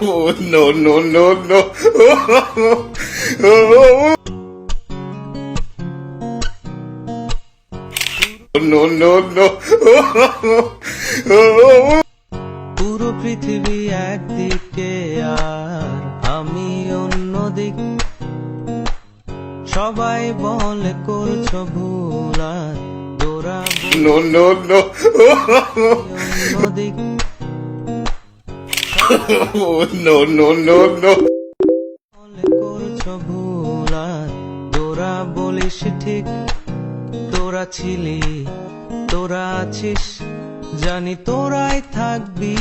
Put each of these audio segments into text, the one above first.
Oh no no no no! no no no! পুরো পৃথিবী একদিকে আর আমি অন্যদিক সবাই বলে, করছ ভুল আর তোরা No no no! No no no no! তোরা বলিস ঠিক তোরা ছিলি তোরা আছিস জানি তোরাই থাকবি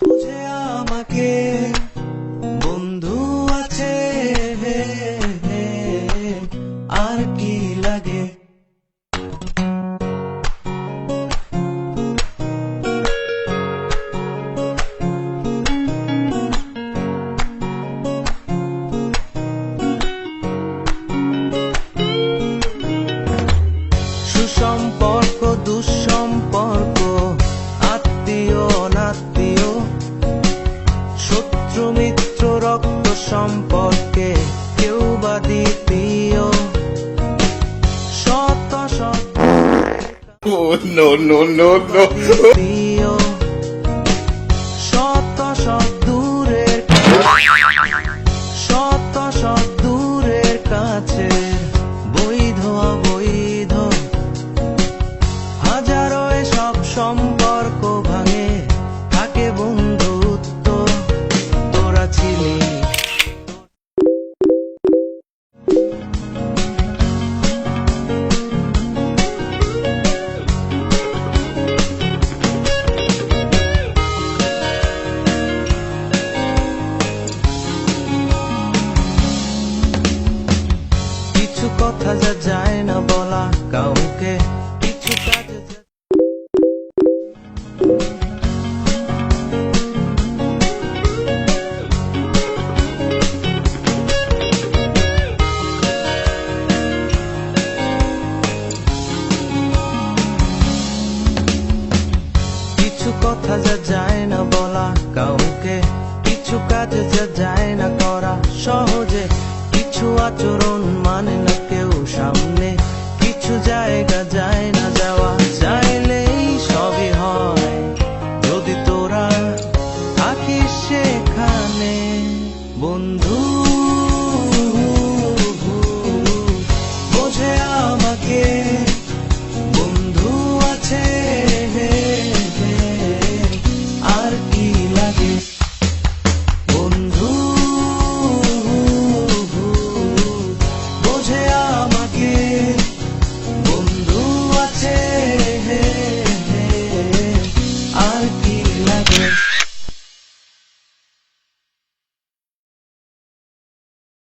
বোঝে আমাকে। বন্ধু আছে আর কি লাগে? সুসম্পর্ক সম্পর্কে কেউ বা দ্বিতীয় শত শত নো নো নো no কথা যা যায় না বলা কাউকে। কিছু কাজ কিছু কথা যা যায় না বলা কাউকে। কিছু কাজ যা যায় না করা সহজে। কিছু আচরণ মানে না